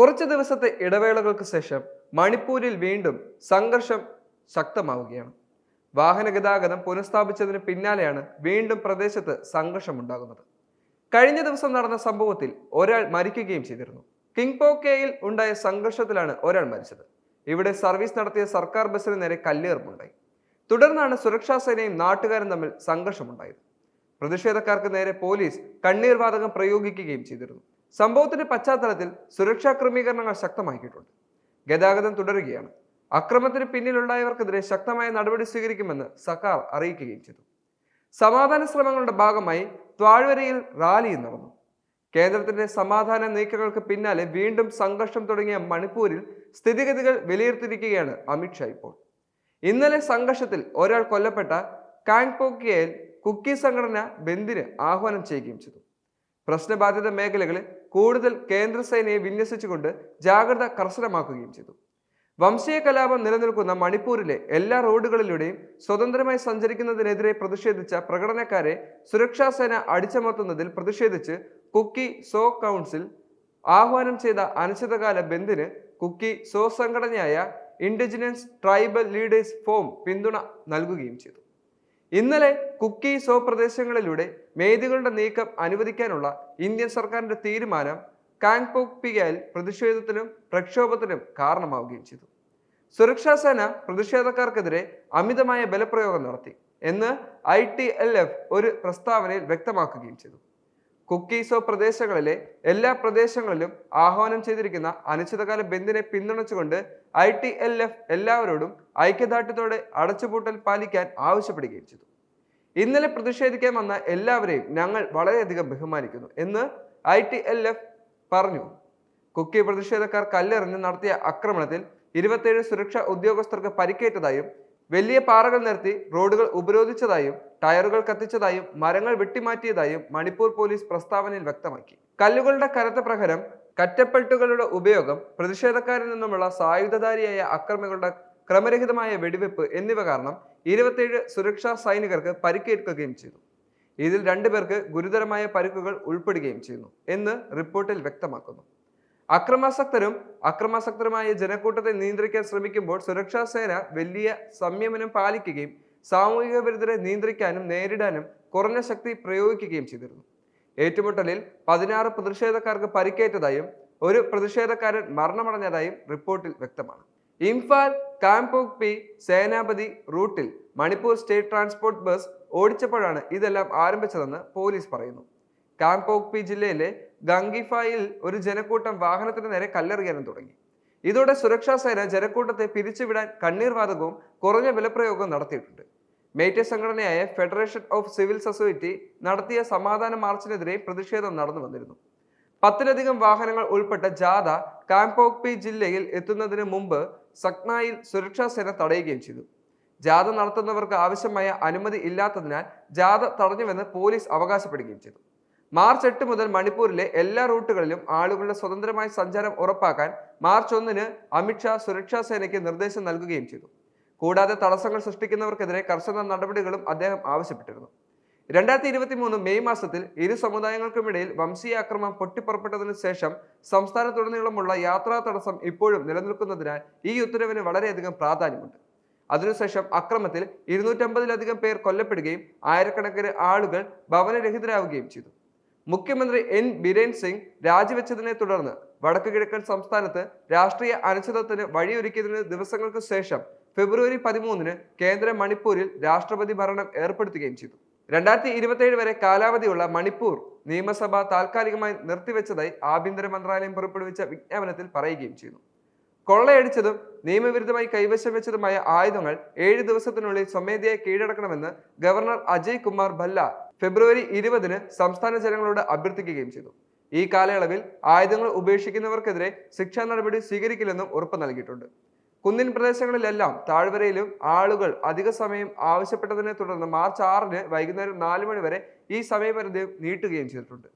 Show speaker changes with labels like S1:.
S1: കുറച്ച് ദിവസത്തെ ഇടവേളകൾക്ക് ശേഷം മണിപ്പൂരിൽ വീണ്ടും സംഘർഷം ശക്തമാവുകയാണ്. വാഹന ഗതാഗതം പുനഃസ്ഥാപിച്ചതിന് പിന്നാലെയാണ് വീണ്ടും പ്രദേശത്ത് സംഘർഷമുണ്ടാകുന്നത്. കഴിഞ്ഞ ദിവസം നടന്ന സംഭവത്തിൽ ഒരാൾ മരിക്കുകയും ചെയ്തിരുന്നു. കിങ്പോക്കയിൽ ഉണ്ടായ സംഘർഷത്തിലാണ് ഒരാൾ മരിച്ചത്. ഇവിടെ സർവീസ് നടത്തിയ സർക്കാർ ബസ്സിന് നേരെ കല്ലേറുമുണ്ടായി. തുടർന്നാണ് സുരക്ഷാ സേനയും നാട്ടുകാരും തമ്മിൽ സംഘർഷമുണ്ടായത്. പ്രതിഷേധക്കാർക്ക് നേരെ പോലീസ് കണ്ണീർ വാതകം പ്രയോഗിക്കുകയും ചെയ്തിരുന്നു. സംഭവത്തിന്റെ പശ്ചാത്തലത്തിൽ സുരക്ഷാ ക്രമീകരണങ്ങൾ ശക്തമാക്കിയിട്ടുണ്ട്. ഗതാഗതം തുടരുകയാണ്. അക്രമത്തിന് പിന്നിലുണ്ടായവർക്കെതിരെ ശക്തമായ നടപടി സ്വീകരിക്കുമെന്ന് സർക്കാർ അറിയിക്കുകയും ചെയ്തു. സമാധാന ശ്രമങ്ങളുടെ ഭാഗമായി താഴ്വരയിൽ റാലിയും നടന്നു. കേന്ദ്രത്തിന്റെ സമാധാന നീക്കങ്ങൾക്ക് പിന്നാലെ വീണ്ടും സംഘർഷം തുടങ്ങിയ മണിപ്പൂരിൽ സ്ഥിതിഗതികൾ വിലയിരുത്തിയിരിക്കുകയാണ് അമിത്ഷാ ഇപ്പോൾ. ഇന്നലെ സംഘർഷത്തിൽ ഒരാൾ കൊല്ലപ്പെട്ട കാങ്പോക്കിയയിൽ കുക്കി സംഘടന ബന്ദിന് ആഹ്വാനം ചെയ്യുകയും ചെയ്തു. പ്രശ്നബാധിത മേഖലകളിൽ കൂടുതൽ കേന്ദ്ര സേനയെ വിന്യസിച്ചുകൊണ്ട് ജാഗ്രത കർശനമാക്കുകയും ചെയ്തു. വംശീയ കലാപം നിലനിൽക്കുന്ന മണിപ്പൂരിലെ എല്ലാ റോഡുകളിലൂടെയും സ്വതന്ത്രമായി സഞ്ചരിക്കുന്നതിനെതിരെ പ്രതിഷേധിച്ച പ്രകടനക്കാരെ സുരക്ഷാ സേന അടിച്ചമർത്തുന്നതിൽ പ്രതിഷേധിച്ച് കുക്കി സോ കൗൺസിൽ ആഹ്വാനം ചെയ്ത അനിശ്ചിതകാല ബന്ദിന് കുക്കി സോ സംഘടനയായ ഇൻഡിജിനസ് ട്രൈബൽ ലീഡേഴ്സ് ഫോം പിന്തുണ നൽകുകയും ചെയ്തു. ഇന്നലെ കുക്കി സോ പ്രദേശങ്ങളിലൂടെ മേദികളുടെ നീക്കം അനുവദിക്കാനുള്ള ഇന്ത്യൻ സർക്കാരിന്റെ തീരുമാനം കാങ്പോക് പിയാൽ പ്രതിഷേധത്തിനും പ്രക്ഷോഭത്തിനും കാരണമാവുകയും ചെയ്തു. സുരക്ഷാ സേന പ്രതിഷേധക്കാർക്കെതിരെ അമിതമായ ബലപ്രയോഗം നടത്തി എന്ന് ഐ ഒരു പ്രസ്താവനയിൽ വ്യക്തമാക്കുകയും ചെയ്തു. കുക്കീസോ പ്രദേശങ്ങളിലെ എല്ലാ പ്രദേശങ്ങളിലും ആഹ്വാനം ചെയ്തിരിക്കുന്ന അനിശ്ചിതകാല ബന്ദിനെ പിന്തുണച്ചുകൊണ്ട് ഐ ടി എൽ എഫ് എല്ലാവരോടും ഐക്യദാർഢ്യത്തോടെ അടച്ചുപൂട്ടൽ പാലിക്കാൻ ആവശ്യപ്പെടുകയും ചെയ്തു. ഇന്നലെ പ്രതിഷേധിക്കാൻ വന്ന എല്ലാവരെയും ഞങ്ങൾ വളരെയധികം ബഹുമാനിക്കുന്നു എന്ന് ഐ ടി എൽ എഫ് പറഞ്ഞു. കുക്കി പ്രതിഷേധക്കാർ കല്ലെറിഞ്ഞ് നടത്തിയ ആക്രമണത്തിൽ ഇരുപത്തേഴ് സുരക്ഷാ ഉദ്യോഗസ്ഥർക്ക് പരിക്കേറ്റതായും വലിയ പാറകൾ നിരത്തി റോഡുകൾ ഉപരോധിച്ചതായും ടയറുകൾ കത്തിച്ചതായും മരങ്ങൾ വെട്ടിമാറ്റിയതായും മണിപ്പൂർ പോലീസ് പ്രസ്താവനയിൽ വ്യക്തമാക്കി. കല്ലുകളുടെ കനത്ത പ്രഹരം കറ്റപ്പെട്ടുകളുടെ ഉപയോഗം പ്രതിഷേധക്കാരിൽ നിന്നുമുള്ള സായുധധാരിയായ അക്രമികളുടെ ക്രമരഹിതമായ വെടിവെപ്പ് എന്നിവ കാരണം ഇരുപത്തിയേഴ് സുരക്ഷാ സൈനികർക്ക് പരിക്കേൽക്കുകയും ചെയ്തു. ഇതിൽ രണ്ടുപേർക്ക് ഗുരുതരമായ പരിക്കുകൾ ഉൾപ്പെടുകയും ചെയ്യുന്നു എന്ന് റിപ്പോർട്ടിൽ വ്യക്തമാക്കുന്നു. അക്രമാസക്തരും അക്രമാസക്തരുമായ ജനക്കൂട്ടത്തെ നിയന്ത്രിക്കാൻ ശ്രമിക്കുമ്പോൾ സുരക്ഷാ സേന വലിയ സംയമനം പാലിക്കുകയും സാമൂഹിക വിരുദ്ധരെ നിയന്ത്രിക്കാനും നേരിടാനും കുറഞ്ഞ ശക്തി പ്രയോഗിക്കുകയും ചെയ്തിരുന്നു. ഏറ്റുമുട്ടലിൽ പതിനാറ് പ്രതിഷേധക്കാർക്ക് പരിക്കേറ്റതായും ഒരു പ്രതിഷേധക്കാരൻ മരണമടഞ്ഞതായും റിപ്പോർട്ടിൽ വ്യക്തമാണ്. ഇംഫാൽ കാംപോക് പി സേനാപതി റൂട്ടിൽ മണിപ്പൂർ സ്റ്റേറ്റ് ട്രാൻസ്പോർട്ട് ബസ് ഓടിച്ചപ്പോഴാണ് ഇതെല്ലാം ആരംഭിച്ചതെന്ന് പോലീസ് പറയുന്നു. കാംപോക്പി ജില്ലയിലെ ഗംഗിഫായിൽ ഒരു ജനക്കൂട്ടം വാഹനത്തിന് നേരെ കല്ലെറിയാനും തുടങ്ങി. ഇതോടെ സുരക്ഷാ സേന ജനക്കൂട്ടത്തെ പിരിച്ചുവിടാൻ കണ്ണീർവാതകവും കുറഞ്ഞ വിലപ്രയോഗവും നടത്തിയിട്ടുണ്ട്. മേറ്റ സംഘടനയായ ഫെഡറേഷൻ ഓഫ് സിവിൽ സൊസൈറ്റി നടത്തിയ സമാധാന മാർച്ചിനെതിരെ പ്രതിഷേധം നടന്നു വന്നിരുന്നു. പത്തിലധികം വാഹനങ്ങൾ ഉൾപ്പെട്ട ജാഥ കാംപോക്പി ജില്ലയിൽ എത്തുന്നതിന് മുമ്പ് സക്നായിൽ സുരക്ഷാ സേന തടയുകയും ചെയ്തു. ജാഥ നടത്തുന്നവർക്ക് ആവശ്യമായ അനുമതി ഇല്ലാത്തതിനാൽ ജാഥ തടഞ്ഞുവെന്ന് പോലീസ് അവകാശപ്പെടുകയും ചെയ്തു. മാർച്ച് എട്ട് മുതൽ മണിപ്പൂരിലെ എല്ലാ റൂട്ടുകളിലും ആളുകളുടെ സ്വതന്ത്രമായ സഞ്ചാരം ഉറപ്പാക്കാൻ മാർച്ച് ഒന്നിന് അമിത്ഷാ സുരക്ഷാ സേനയ്ക്ക് നിർദ്ദേശം നൽകുകയും ചെയ്തു. കൂടാതെ തടസ്സങ്ങൾ സൃഷ്ടിക്കുന്നവർക്കെതിരെ കർശന നടപടികളും അദ്ദേഹം ആവശ്യപ്പെട്ടിരുന്നു. രണ്ടായിരത്തി ഇരുപത്തി മൂന്ന് മെയ് മാസത്തിൽ ഇരു സമുദായങ്ങൾക്കുമിടയിൽ വംശീയ ആക്രമണം പൊട്ടിപ്പുറപ്പെട്ടതിനു ശേഷം സംസ്ഥാനത്തുടനീളമുള്ള യാത്രാ തടസ്സം ഇപ്പോഴും നിലനിൽക്കുന്നതിനാൽ ഈ ഉത്തരവിന് വളരെയധികം പ്രാധാന്യമുണ്ട്. അതിനുശേഷം അക്രമത്തിൽ ഇരുന്നൂറ്റമ്പതിലധികം പേർ കൊല്ലപ്പെടുകയും ആയിരക്കണക്കിന് ആളുകൾ ഭവനരഹിതരാവുകയും ചെയ്തു. മുഖ്യമന്ത്രി എൻ ബിരേൻ സിംഗ് രാജിവെച്ചതിനെ തുടർന്ന് വടക്കു കിഴക്കൻ സംസ്ഥാനത്ത് രാഷ്ട്രീയ അനിശ്ചിതത്വത്തിന് വഴിയൊരുക്കിയതിന് ദിവസങ്ങൾക്ക് ശേഷം ഫെബ്രുവരി പതിമൂന്നിന് കേന്ദ്ര മണിപ്പൂരിൽ രാഷ്ട്രപതി ഭരണം ഏർപ്പെടുത്തുകയും ചെയ്തു. രണ്ടായിരത്തി ഇരുപത്തിയേഴ് വരെ കാലാവധിയുള്ള മണിപ്പൂർ നിയമസഭ താൽക്കാലികമായി നിർത്തിവെച്ചതായി ആഭ്യന്തര മന്ത്രാലയം പുറപ്പെടുവിച്ച വിജ്ഞാപനത്തിൽ പറയുകയും ചെയ്യുന്നു കൊള്ളയടിച്ചതും നിയമവിരുദ്ധമായി കൈവശം വെച്ചതുമായ ആയുധങ്ങൾ ഏഴ് ദിവസത്തിനുള്ളിൽ സ്വമേധയായി കീഴടക്കണമെന്ന് ഗവർണർ അജയ് കുമാർ ഭല്ല ഫെബ്രുവരി ഇരുപതിന് സംസ്ഥാന ജനങ്ങളോട് അഭ്യർത്ഥിക്കുകയും ചെയ്തു. ഈ കാലയളവിൽ ആയുധങ്ങൾ ഉപേക്ഷിക്കുന്നവർക്കെതിരെ ശിക്ഷാ നടപടി സ്വീകരിക്കില്ലെന്നും ഉറപ്പ് നൽകിയിട്ടുണ്ട്. കുന്നിൻ പ്രദേശങ്ങളിലെല്ലാം താഴ്വരയിലും ആളുകൾ അധിക സമയം ആവശ്യപ്പെട്ടതിനെ തുടർന്ന് മാർച്ച് ആറിന് വൈകുന്നേരം നാല് മണി വരെ ഈ സമയപരിധി നീട്ടുകയും ചെയ്തിട്ടുണ്ട്.